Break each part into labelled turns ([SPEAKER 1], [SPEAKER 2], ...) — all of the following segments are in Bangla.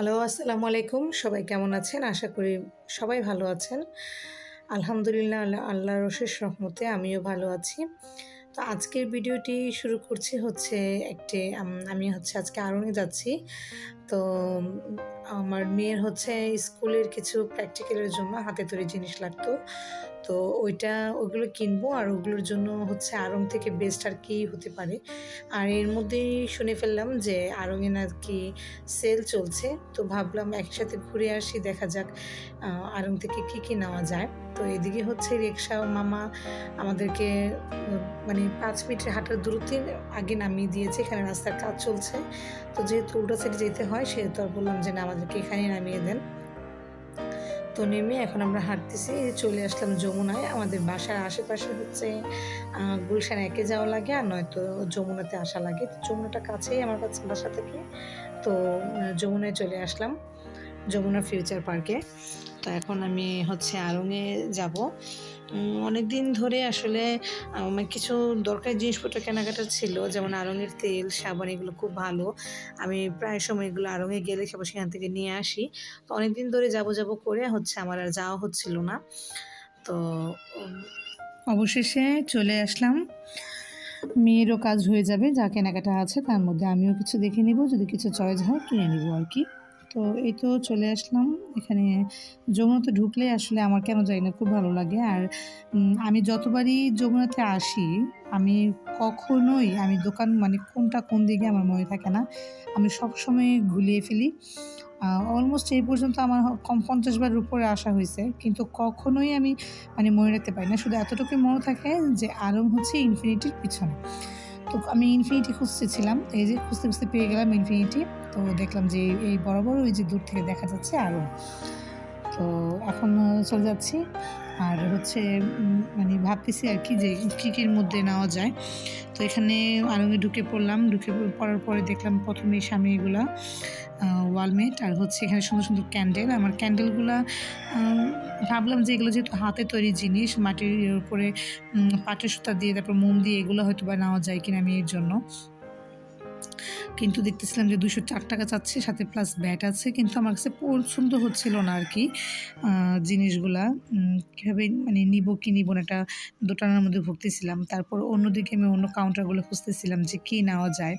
[SPEAKER 1] হ্যালো, আসসালামু আলাইকুম। সবাই কেমন আছেন? আশা করি সবাই ভালো আছেন। আলহামদুলিল্লাহ, আল্লাহ অশেষ রহমতে আমিও ভালো আছি। তো আজকের ভিডিওটি শুরু করছি হচ্ছে একটি, আমি হচ্ছে আজকে আরণে যাচ্ছি। তো আমার মেয়ের হচ্ছে স্কুলের কিছু প্র্যাকটিক্যালের জন্য হাতে তৈরি জিনিস লাগতো। তো ওইটা ওগুলো কিনবো আর ওগুলোর জন্য হচ্ছে আড়ং থেকে বেস্ট আর কি হতে পারে। আর এর মধ্যেই শুনে ফেললাম যে আড়ংয়ে নাকি সেল চলছে। তো ভাবলাম একসাথে ঘুরে আসি, দেখা যাক আড়ং থেকে কি কি নেওয়া যায়। তো এদিকে হচ্ছে রিক্সা মামা আমাদেরকে মানে পাঁচ মিনিটের হাঁটার দূরত্বে আগে নামিয়ে দিয়েছে। এখানে রাস্তার কাজ চলছে। তো যেহেতু উল্টো সাইডে যেতে হয় সেহেতু আর বললাম যে না, আমাদেরকে এখানেই নামিয়ে দেন। তো নেমে এখন আমরা হাঁটতেছি, চলে আসলাম যমুনায়। আমাদের বাসার আশেপাশে হচ্ছে গুলশান একে যাওয়া লাগে আর নয়তো যমুনাতে আসা লাগে। তো যমুনাটা কাছেই আমার কাছে বাসা থেকে। তো যমুনায় চলে আসলাম, যমুনা ফিউচার পার্কে। তো এখন আমি হচ্ছে আড়ংয়ে যাব। অনেক দিন ধরে আসলে আমার কিছু দরকারি জিনিসপত্র কেনাকাটা ছিল, যেমন আড়ংয়ের তেল, সাবান, এগুলো খুব ভালো। আমি প্রায় সময় এগুলো আড়ংয়ে গেলে সব সেখান থেকে নিয়ে আসি। তো অনেক দিন ধরে যাব যাব করে হচ্ছে আমার আর যাওয়া হচ্ছিল না। তো অবশেষে চলে আসলাম। মেয়েরও কাজ হয়ে যাবে, যা কেনাকাটা আছে তার মধ্যে আমিও কিছু দেখে নিব, যদি কিছু চয়েস হয় কিনে নিব আর কি। তো এই তো চলে আসলাম। এখানে যমুনাতে ঢুকলে আসলে আমার কেন জানি না, খুব ভালো লাগে। আর আমি যতবারই যমুনাতে আসি, আমি কখনোই, আমি দোকান মানে কোনটা কোন দিকে আমার মনে থাকে না, আমি সব সময় গুলিয়ে ফেলি। অলমোস্ট এই পর্যন্ত আমার কম পঞ্চাশ বারের উপরে আসা হয়েছে। কিন্তু কখনোই আমি মানে মনে রাখতে পারি না। শুধু এতটুকুই মনে থাকে যে আরং হচ্ছে ইনফিনিটির পিছনে। তো আমি ইনফিনিটি খুঁজতেছিলাম এই যে খুঁজতে খুঁজতে পেয়ে গেলাম ইনফিনিটি তো দেখলাম যে এই- বড় বরাবর ওই যে দূর থেকে দেখা যাচ্ছে আরও তো এখন চলে যাচ্ছি। আর হচ্ছে মানে ভাবতেছি আর কি যে কী কীর মধ্যে নেওয়া যায়। তো এখানে আরঙে ঢুকে পড়লাম, ঢুকে পড়ার পরে দেখলাম প্রথমে সামনে এগুলা। ওয়ালমেট আর হচ্ছে এখানে সুন্দর সুন্দর ক্যান্ডেল। আমার ক্যান্ডেলগুলো ভাবলাম যে এগুলো যেহেতু হাতে তৈরি জিনিস, মাটির উপরে পাটের সুতা দিয়ে, তারপর মোম দিয়ে এগুলো হয়তো বা নেওয়া যায় কিনা আমি এর জন্য। কিন্তু দেখতেছিলাম যে দুশো চার টাকা চাচ্ছে, সাথে প্লাস ব্যাট আছে, কিন্তু আমার কাছে পছন্দ হচ্ছিল না আর কি জিনিসগুলা। কীভাবে মানে নিব কি নিব না একটা দোটানার মধ্যে ভুগতেছিলাম। তারপর অন্যদিকে আমি অন্য কাউন্টারগুলো খুঁজতেছিলাম যে কী নেওয়া যায়।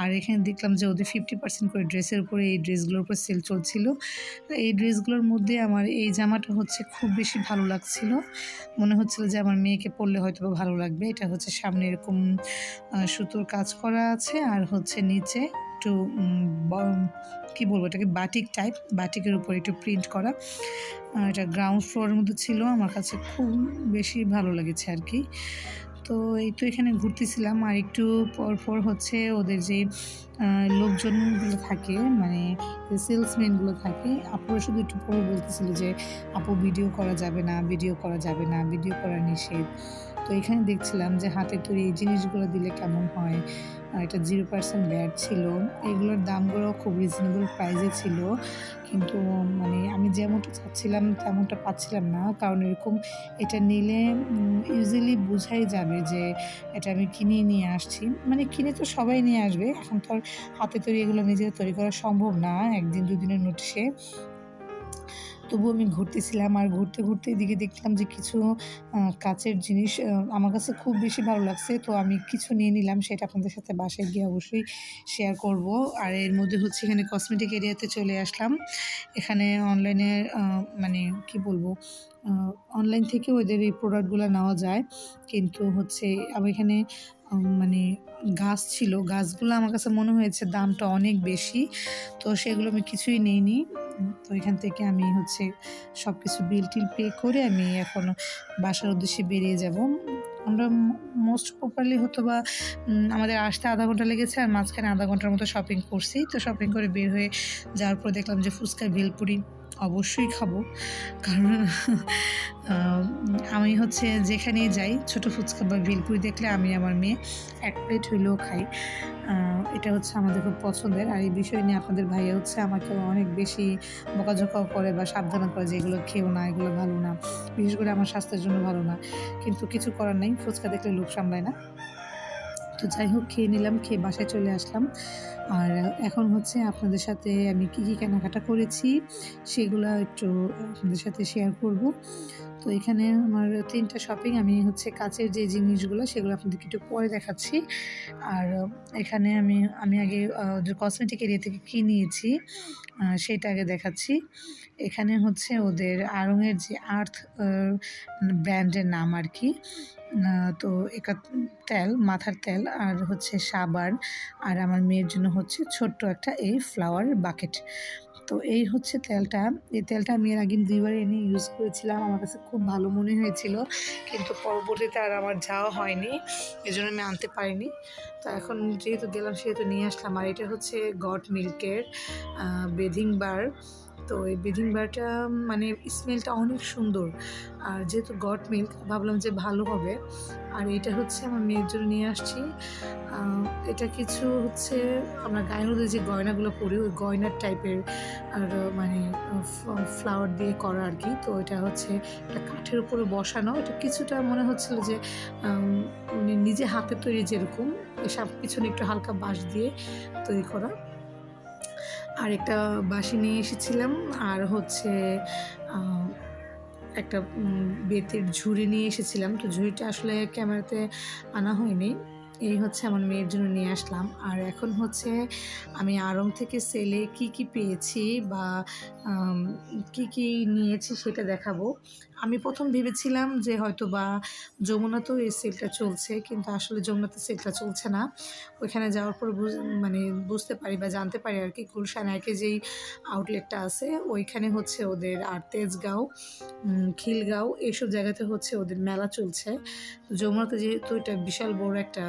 [SPEAKER 1] আর এখানে দেখলাম যে ওদের ফিফটি পার্সেন্ট করে ড্রেসের উপরে এই ড্রেসগুলোর উপর সেল চলছিল। এই ড্রেসগুলোর মধ্যে আমার এই জামাটা হচ্ছে খুব বেশি ভালো লাগছিল। মনে হচ্ছিল যে আমার মেয়েকে পরলে হয়তো ভালো লাগবে। এটা হচ্ছে সামনে এরকম সুতোর কাজ করা আছে, আর হচ্ছে নিচে একটু উম, ব- কি বলব এটাকে বাটিক টাইপ বাটিকের উপর একটু প্রিন্ট করা। এটা গ্রাউন্ড ফ্লোরের মধ্যে ছিল আমার কাছে খুব বেশি ভালো লেগেছে আর কি। তো এই তো এখানে ঘুরতেছিলাম আর একটু পর পর হচ্ছে ওদের যে লোকজনগুলো থাকে মানে সেলসম্যানগুলো থাকে আপুরা শুধু একটু পরে বলতেছিল যে আপু ভিডিও করা যাবে না ভিডিও করা যাবে না ভিডিও করা নিষেধ। তো এখানে দেখছিলাম যে হাতে তৈরি এই জিনিসগুলো দিলে কেমন হয়? আর এটা জিরো পার্সেন্ট ব্যাট ছিল। এগুলোর দামগুলো খুব রিজনেবল প্রাইসে ছিল। কিন্তু মানে আমি যেমনটা চাচ্ছিলাম তেমনটা পাচ্ছিলাম না। কারণ এরকম এটা নিলে ইউজুয়ালি বোঝাই যাবে যে এটা আমি কিনে নিয়ে আসছি। মানে কিনে তো সবাই নিয়ে আসবে। এখন তো হাতে তৈরি এগুলো নিজেদের তৈরি করা সম্ভব না। একদিন দুদিনের নোটিশে তবু আমি ঘুরতেছিলাম আর ঘুরতে ঘুরতে এদিকে দেখলাম যে কিছু কাচের জিনিস আমার কাছে খুব বেশি ভালো লাগছে। তো আমি কিছু নিয়ে নিলাম, সেটা আপনাদের সাথে বাসায় গিয়ে অবশ্যই শেয়ার করব। আর এর মধ্যে হচ্ছে এখানে কসমেটিক এরিয়াতে চলে আসলাম। এখানে অনলাইনে মানে কি বলব অনলাইন থেকে ওদের এই প্রোডাক্টগুলো নেওয়া যায়। কিন্তু হচ্ছে আমি এখানে মানে গাছ ছিল, গাছগুলো আমার কাছে মনে হয়েছে দামটা অনেক বেশি, তো সেগুলো আমি কিছুই নিইনি। তো এখান থেকে আমি হচ্ছে সব কিছু বিল টিল পে করে আমি এখন বাসার উদ্দেশ্যে বেরিয়ে যাব। আমরা মোস্ট প্রপারলি হতো বা আমাদের আসতে আধা ঘণ্টা লেগেছে আর মাঝখানে আধা ঘণ্টার মতো শপিং করছি। তো শপিং করে বের হয়ে যাওয়ার পর দেখলাম যে ফুচকা, ভেলপুরি অবশ্যই খাব। কারণ আমি হচ্ছে যেখানেই যাই, ছোট ফুচকা বা ভেলপুরি দেখলে আমি আমার মেয়ে এক প্লেট হইলেও খাই। এটা হচ্ছে আমাদের খুব পছন্দের। আর এই বিষয় নিয়ে আপনাদের ভাইয়া হচ্ছে আমাকে অনেক বেশি বকাঝকাও করে বা সাবধান করে যে এগুলো খেও না, এগুলো ভালো না। বিশেষ করে আমার স্বাস্থ্যের জন্য ভালো না। কিন্তু কিছু করার নেই, ফুচকা দেখলে লোক সামলায় না। তো যাই হোক, খেয়ে নিলাম, খেয়ে বাসায় চলে আসলাম। আর এখন হচ্ছে আপনাদের সাথে আমি কী কী কেনাকাটা করেছি, সেগুলো একটু আপনাদের সাথে শেয়ার করব। তো এখানে আমার তিনটা শপিং আমি হচ্ছে কাচের যে জিনিসগুলো, সেগুলো আপনাদেরকে একটু পরে দেখাচ্ছি। আর এখানে আমি আমি আগে ওদের কসমেটিক এরিয়া থেকে কী নিয়েছি সেটা আগে দেখাচ্ছি। এখানে হচ্ছে ওদের আড়ংয়ের যে আর্থ ব্র্যান্ডের নাম আর কি তো একা তেল, মাথার তেল আর হচ্ছে সাবান আর আমার মেয়ের জন্য হচ্ছে ছোট্ট একটা এই ফ্লাওয়ার বাকেট তো এই হচ্ছে তেলটা। এই তেলটা আমি এর আগে দুইবার এনে ইউজ করেছিলাম। আমার কাছে খুব ভালো মনে হয়েছিল, কিন্তু পরবর্তীতে আর আমার যাওয়া হয়নি এই জন্য আমি আনতে পারিনি। তো এখন যেহেতু গেলাম, সেহেতু নিয়ে আসলাম। আর এটা হচ্ছে গড মিল্কের বেদিং বার তো এই বেদিং বারটা মানে স্মেলটা অনেক সুন্দর। আর যেহেতু গট মিল্ক ভাবলাম যে ভালো হবে। আর এটা হচ্ছে আমার মেয়ের জন্য নিয়ে আসছি। এটা কিছু হচ্ছে আমরা গায়ের যে গয়নাগুলো পরি, ওই গয়নার টাইপের আর মানে ফ্লাওয়ার দিয়ে করা আর কি। তো এটা হচ্ছে একটা কাঠের উপরে বসানো। এটা কিছুটা মনে হচ্ছিল যে মানে নিজে হাতে তৈরি যেরকম। সব পিছনে একটু হালকা বাঁশ দিয়ে তৈরি করা। আর একটা বাসি নিয়ে এসেছিলাম। আর হচ্ছে একটা বেতের ঝুড়ি নিয়ে এসেছিলাম। তো ঝুড়িটা আসলে ক্যামেরাতে আনা হয়নি। এই হচ্ছে আমার মেয়ের জন্য নিয়ে আসলাম। আর এখন হচ্ছে, আমি আড়ং থেকে সেলে কি কি পেয়েছি বা কি কি নিয়েছি সেটা দেখাবো। আমি প্রথম ভেবেছিলাম যে হয়তো বা যমুনাতেও এই সেলটা চলছে, কিন্তু আসলে যমুনাতে সেলটা চলছে না। ওইখানে যাওয়ার পর মানে বুঝতে পারি বা জানতে পারি আর কি, গুলশান একে যেই আউটলেটটা আছে, ওইখানে হচ্ছে ওদের আর তেজগাঁও খিলগাঁও, এইসব জায়গাতে হচ্ছে ওদের মেলা চলছে। যমুনাতে যেহেতু এটা বিশাল বড় একটা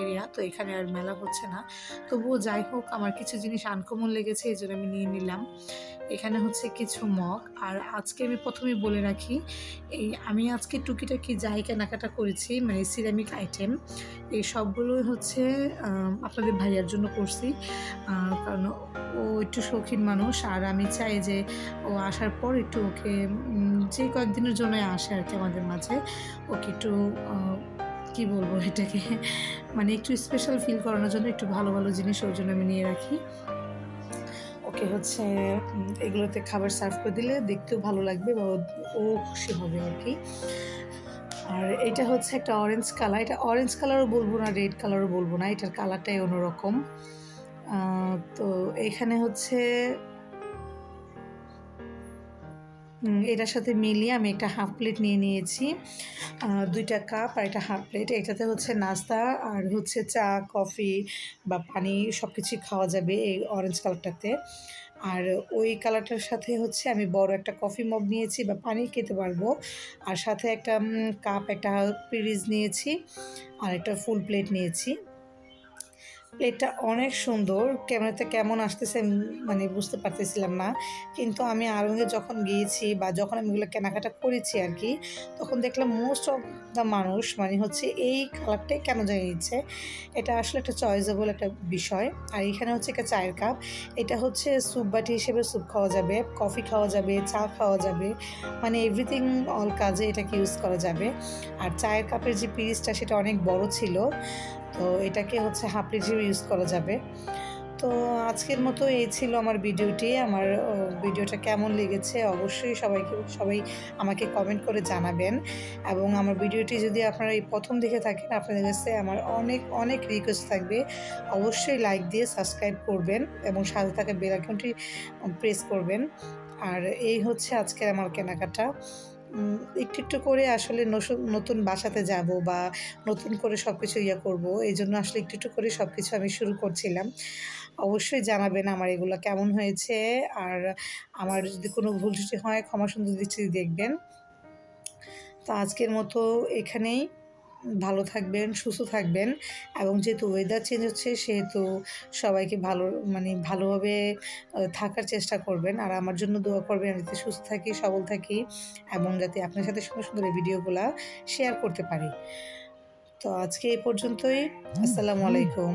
[SPEAKER 1] এরিয়া তো এখানে আর মেলা হচ্ছে না। তবুও যাই হোক, আমার কিছু জিনিস আনকমন লেগেছে, এই জন্য আমি নিয়ে নিলাম। এখানে হচ্ছে কিছু মগ। আর আজকে আমি প্রথমে বলে রাখি, এই আমি আজকে টুকিটাকি যাই কেনাকাটা করেছি মানে সিরামিক আইটেম এই সবগুলোই হচ্ছে আপনাদের ভাইয়ার জন্য করছি। কারণ ও একটু শৌখিন মানুষ, আর আমি চাই যে ও আসার পর একটু ওকে যে কয়েকদিনের জন্য আসে আর কি আমাদের মাঝে, ওকে একটু কি বলব এটাকে মানে একটু স্পেশাল ফিল করানোর জন্য একটু ভালো ভালো জিনিস ওর জন্য আমি নিয়ে রাখি। ওকে হচ্ছে এগুলোতে খাবার সার্ভ করে দিলে দেখতেও ভালো লাগবে বা ও খুশি হবে আর কি। আর এটা হচ্ছে একটা অরেঞ্জ কালার এটা অরেঞ্জ কালারও বলব না রেড কালারও বলব না, এটার কালারটাই অন্যরকম। তো এখানে হচ্ছে এটার সাথে মিলিয়ে আমি একটা হাফ প্লেট নিয়ে নিয়েছি। দুইটা কাপ আর একটা হাফ প্লেট। এটাতে হচ্ছে নাস্তা আর হচ্ছে চা, কফি বা পানি সব কিছুই খাওয়া যাবে এই অরেঞ্জ কালারটাতে আর ওই কালারটার সাথে হচ্ছে আমি বড় একটা কফি মগ নিয়েছি বা পানি খেতে পারব। আর সাথে একটা কাপ একটা পিরিজ নিয়েছি আর একটা ফুল প্লেট নিয়েছি। প্লেটটা অনেক সুন্দর। ক্যামেরাতে কেমন আসতেছে মানে বুঝতে পারতেছিলাম না। কিন্তু আমি আরঙ্গে যখন গিয়েছি বা যখন আমি এগুলো কেনাকাটা করেছি আর কি তখন দেখলাম মোস্ট অফ দ্য মানুষ মানে হচ্ছে এই কালারটাই কেন জানিয়ে নিচ্ছে। এটা আসলে একটা চয়েসেবল একটা বিষয়। আর এখানে হচ্ছে একটা চায়ের কাপ এটা হচ্ছে স্যুপ বাটি হিসেবে স্যুপ খাওয়া যাবে কফি খাওয়া যাবে, চা খাওয়া যাবে। মানে এভরিথিং অল কাজে এটাকে ইউজ করা যাবে। আর চায়ের কাপের যে পিরিসটা সেটা অনেক বড় ছিল। তো এটাকে হচ্ছে হাফ হিসেবে ইউজ করা যাবে। তো আজকের মতো এই ছিল আমার ভিডিওটি। আমার ভিডিওটা কেমন লেগেছে অবশ্যই সবাইকে, সবাই আমাকে কমেন্ট করে জানাবেন। এবং আমার ভিডিওটি যদি আপনারা এই প্রথম দেখে থাকেন, আপনাদের কাছে আমার অনেক অনেক রিকোয়েস্ট থাকবে। অবশ্যই লাইক দিয়ে সাবস্ক্রাইব করবেন এবং সাথে থাকা বেল প্রেস করবেন। আর এই হচ্ছে আজকের আমার কেনাকাটা। একটু একটু করে আসলে নতুন বাসাতে যাব বা নতুন করে সব কিছু ইয়ে করব। এই জন্য আসলে একটু একটু করে সব কিছু আমি শুরু করছিলাম। অবশ্যই জানাবেন আমার এগুলো কেমন হয়েছে। আর আমার যদি কোনো ভুল ত্রুটি হয় ক্ষমা সুন্দর দৃষ্টি দেখবেন। তো আজকের মতো এখানেই। ভালো থাকবেন সুস্থ থাকবেন এবং যেহেতু ওয়েদার চেঞ্জ হচ্ছে সেহেতু সবাইকে ভালো মানে ভালোভাবে থাকার চেষ্টা করবেন। আর আমার জন্য দোয়া করবেন আমি যাতে সুস্থ থাকি সবল থাকি এবং যাতে আপনার সাথে সুন্দর সুন্দর এই ভিডিওগুলো শেয়ার করতে পারি। তো আজকে এই পর্যন্তই। আসসালামু আলাইকুম।